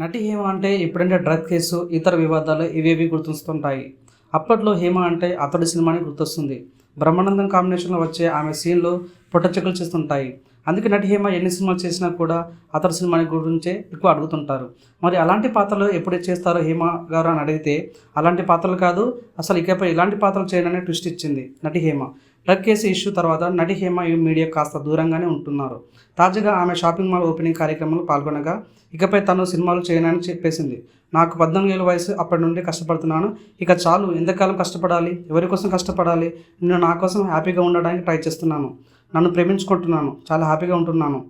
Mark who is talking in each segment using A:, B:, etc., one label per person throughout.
A: నటి హేమ అంటే ఎప్పుడంటే డ్రగ్ కేసు ఇతర వివాదాలు ఇవేవి గుర్తుంటుంటాయి అప్పట్లో హేమ అంటే అతడి సినిమాని గుర్తొస్తుంది. బ్రహ్మానందం కాంబినేషన్లో వచ్చే ఆమె సీన్లు పుట్టచెక్కలు చేస్తుంటాయి. అందుకే నటి హేమ ఎన్ని సినిమాలు చేసినా కూడా అతడి సినిమాని గురించే ఎక్కువ అడుగుతుంటారు. మరి అలాంటి పాత్రలు ఎప్పుడు చేస్తారో హేమ గారు అని అడిగితే అలాంటి పాత్రలు కాదు అసలు ఇకపై ఇలాంటి పాత్రలు చేయనని ట్విస్ట్ ఇచ్చింది నటి హేమ. డ్రగ్ కేసు ఇష్యూ తర్వాత నటి హేమ ఈ మీడియా కాస్త దూరంగానే ఉంటున్నారు. తాజాగా ఆమె షాపింగ్ మాల్ ఓపెనింగ్ కార్యక్రమంలో పాల్గొనగా ఇకపై తను సినిమాలు చేయనని చెప్పేసింది. నాకు పద్నాలుగు ఏళ్ళ వయసు అప్పటి నుండి కష్టపడుతున్నాను. ఇక చాలు ఎంతకాలం కష్టపడాలి? ఎవరి కోసం కష్టపడాలి? నేను నా కోసం హ్యాపీగా ఉండడానికి ట్రై చేస్తున్నాను. నన్ను ప్రేమించుకుంటున్నాను. చాలా హ్యాపీగా ఉంటున్నాను.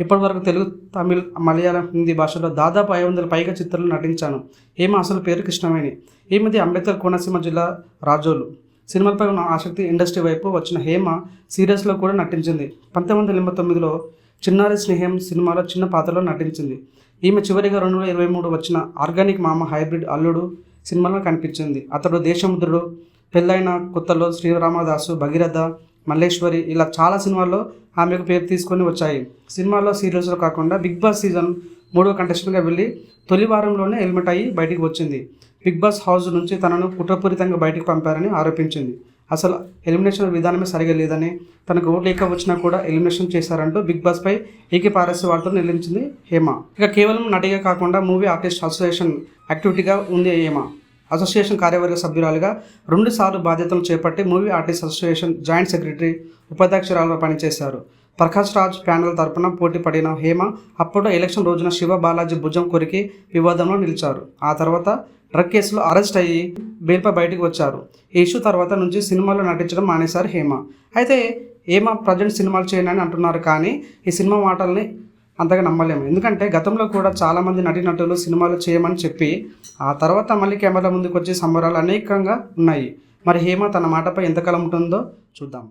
A: ఇప్పటివరకు తెలుగు తమిళ్ మలయాళం హిందీ భాషలో దాదాపు ఐదు వందల పైగా చిత్రాలు నటించాను. ఏమో అసలు పేరు కృష్ణవేణి. ఈ మధ్య అంబేద్కర్ కోనసీమ జిల్లా రాజోలు. సినిమాలపై ఉన్న ఆసక్తి ఇండస్ట్రీ వైపు వచ్చిన హేమ సీరియల్స్లో కూడా నటించింది. పంతొమ్మిది వందల ఎనభై తొమ్మిదిలో చిన్నారి స్నేహం సినిమాలో చిన్న పాత్రలో నటించింది. ఈమె చివరిగా రెండు వేల ఇరవై మూడు వచ్చిన ఆర్గానిక్ మామ హైబ్రిడ్ అల్లుడు సినిమాలో కనిపించింది. అతడు దేశముద్రుడు. పెళ్ళైన కొత్తలో శ్రీరామదాసు భగీరథ మల్లేశ్వరి ఇలా చాలా సినిమాల్లో ఆమెకు పేరు తీసుకొని వచ్చాయి. సినిమాలో సీరియల్స్లో కాకుండా బిగ్ బాస్ సీజన్ మూడో కంటెస్టెంట్గా వెళ్ళి తొలి వారంలోనే హెల్మెట్ అయ్యి బయటికి వచ్చింది. బిగ్ బాస్ హౌస్ నుంచి తనను కుట్రపూరితంగా బయటకు పంపారని ఆరోపించింది. అసలు ఎలిమినేషన్ విధానమే సరిగా లేదని తనకు ఓట్లు లేక వచ్చినా కూడా ఎలిమినేషన్ చేశారంటూ బిగ్ బాస్ పై ఏకీ పారస్య వార్తలు నిర్మించింది హేమ. ఇక కేవలం నటిగా కాకుండా మూవీ ఆర్టిస్ట్ అసోసియేషన్ యాక్టివిటీగా ఉంది హేమ. అసోసియేషన్ కార్యవర్గ సభ్యురాలుగా రెండు సార్లు బాధ్యతలు చేపట్టి movie artist association joint secretary ఉపాధ్యక్షురాలుగా పనిచేశారు. ప్రకాష్ రాజ్ ప్యానెల్ తరపున పోటీ పడిన హేమ అప్పుడు ఎలక్షన్ రోజున శివ బాలాజీ భుజం కొరికి వివాదంలో నిలిచారు. ఆ తర్వాత డ్రగ్ కేసులో అరెస్ట్ అయ్యి బెయిల్పై బయటకు వచ్చారు. ఈ ఇష్యూ తర్వాత నుంచి సినిమాలో నటించడం మానేశారు హేమ. అయితే హేమ ప్రజెంట్ సినిమాలు చేయనని అంటున్నారు కానీ ఈ సినిమా మాటల్ని అంతగా నమ్మలేము. ఎందుకంటే గతంలో కూడా చాలామంది నటీనటులు సినిమాలు చేయమని చెప్పి ఆ తర్వాత మళ్ళీ కెమెరా ముందుకు వచ్చే సంబరాలు అనేకంగా ఉన్నాయి. మరి హేమ తన మాటపై ఎంతకాలం ఉంటుందో చూద్దాం.